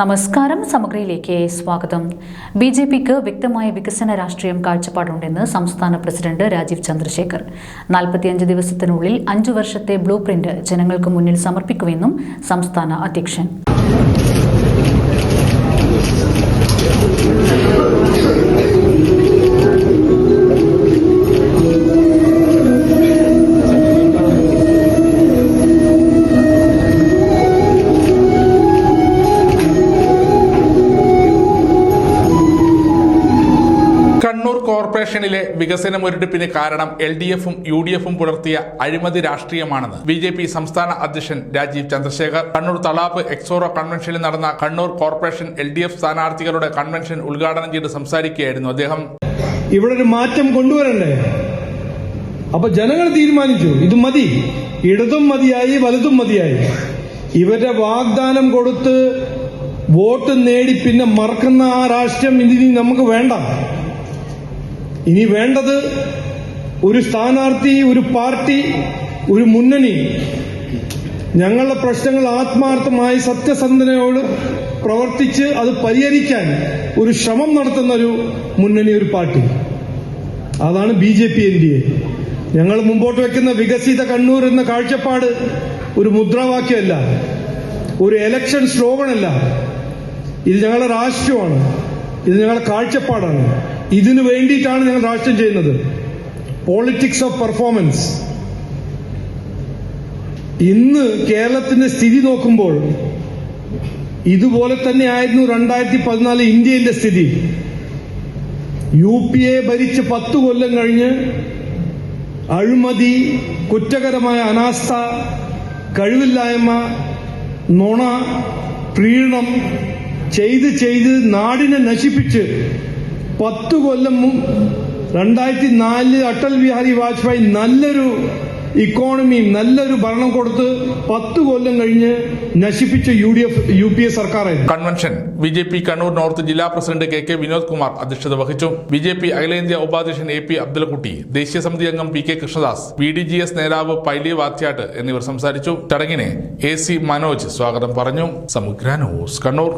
നമസ്കാരം. സമഗ്രയിലേക്ക് സ്വാഗതം. B J പിക്ക് വ്യക്തമായ വികസന രാഷ്ട്രീയം കാഴ്ചപ്പാടുണ്ടെന്ന് സംസ്ഥാന പ്രസിഡന്റ് രാജീവ് ചന്ദ്രശേഖർ. നാൽപ്പത്തിയഞ്ച് ദിവസത്തിനുള്ളിൽ അഞ്ചു വർഷത്തെ ബ്ലൂ പ്രിന്റ് ജനങ്ങൾക്ക് മുന്നിൽ സമർപ്പിക്കുമെന്നും സംസ്ഥാന അധ്യക്ഷൻ. കണ്ണൂർ കോർപ്പറേഷനിലെ വികസന മുരടിപ്പിന് കാരണം എൽ ഡി എഫും യു ഡി എഫും പുലർത്തിയ അഴിമതി രാഷ്ട്രീയമാണെന്ന് ബി ജെ പി സംസ്ഥാന അധ്യക്ഷൻ രാജീവ് ചന്ദ്രശേഖർ കണ്ണൂർ തളാപ്പ് എക്സോറോ കൺവെൻഷനിൽ നടന്ന Kannur corporation L D F സ്ഥാനാർത്ഥികളുടെ കൺവെൻഷൻ ഉദ്ഘാടനം ചെയ്ത് സംസാരിക്കുകയായിരുന്നു അദ്ദേഹം. ഇവിടെ ഒരു മാറ്റം കൊണ്ടുവരണ്ടേ? അപ്പൊ ജനങ്ങൾ തീരുമാനിച്ചു ഇത് മതി. ഇടതും മതിയായി വലതും മതിയായി. ഇവരുടെ വാഗ്ദാനം കൊടുത്ത് വോട്ട് നേടി പിന്നെ മറക്കുന്ന ആ രാഷ്ട്രം ഇനി നമുക്ക് വേണ്ട. ഇനി വേണ്ടത് ഒരു സ്ഥാനാർത്ഥി ഒരു പാർട്ടി ഒരു മുന്നണി. ഞങ്ങളുടെ പ്രശ്നങ്ങൾ ആത്മാർത്ഥമായി സത്യസന്ധനയോട് പ്രവർത്തിച്ച് അത് പരിഹരിക്കാൻ ഒരു ശ്രമം നടത്തുന്ന ഒരു മുന്നണി ഒരു പാർട്ടി. അതാണ് B J P N D A. ഞങ്ങൾ മുമ്പോട്ട് വെക്കുന്ന വികസിത കണ്ണൂർ എന്ന കാഴ്ചപ്പാട് ഒരു മുദ്രാവാക്യമല്ല ഒരു എലക്ഷൻ സ്ലോഗണല്ല ഇത് ഞങ്ങളുടെ രാഷ്ട്രീയമാണ് ഇത് ഞങ്ങളുടെ കാഴ്ചപ്പാടാണ്. ഇതിനു വേണ്ടിയിട്ടാണ് ഞങ്ങൾ രാഷ്ട്രീയം ചെയ്യുന്നത്. പോളിറ്റിക്സ് ഓഫ് പെർഫോമൻസ് ഇന്ന് കേരളത്തിന്റെ സ്ഥിതി നോക്കുമ്പോൾ ഇതുപോലെ തന്നെ ആയിരുന്നു രണ്ടായിരത്തി പതിനാല് ഇന്ത്യയുടെ സ്ഥിതി. യു പി എ ഭരിച്ച് പത്തു കൊല്ലം കഴിഞ്ഞ് അഴിമതി കുറ്റകരമായ അനാസ്ഥ കഴിവില്ലായ്മ നുണ പ്രീണം ചെയ്ത് ചെയ്ത് നാടിനെ നശിപ്പിച്ച് പത്തു കൊല്ലം രണ്ടായിരത്തി നാലിൽ അടൽ ബിഹാരി വാജ്പേയി നല്ലൊരു ഇക്കോണമിയും നല്ലൊരു ഭരണം കൊടുത്ത് പത്ത് കൊല്ലം കഴിഞ്ഞ് നശിപ്പിച്ച U D F U P A സർക്കാരായിരുന്നു. Convention. B J P Kannur north ജില്ലാ president K K Vinod Kumar അധ്യക്ഷത വഹിച്ചു. ബി ജെ പി അഖിലേന്ത്യാ ഉപാധ്യക്ഷൻ എ പി അബ്ദുൽകുട്ടി ദേശീയ സമിതി അംഗം P K Krishnadas B D J S നേതാവ് പൈലി വാത്യാട്ട് എന്നിവർ സംസാരിച്ചു. ചടങ്ങിനെ എ സി മനോജ് സ്വാഗതം പറഞ്ഞു. സമഗ്ര ന്യൂസ് കണ്ണൂർ.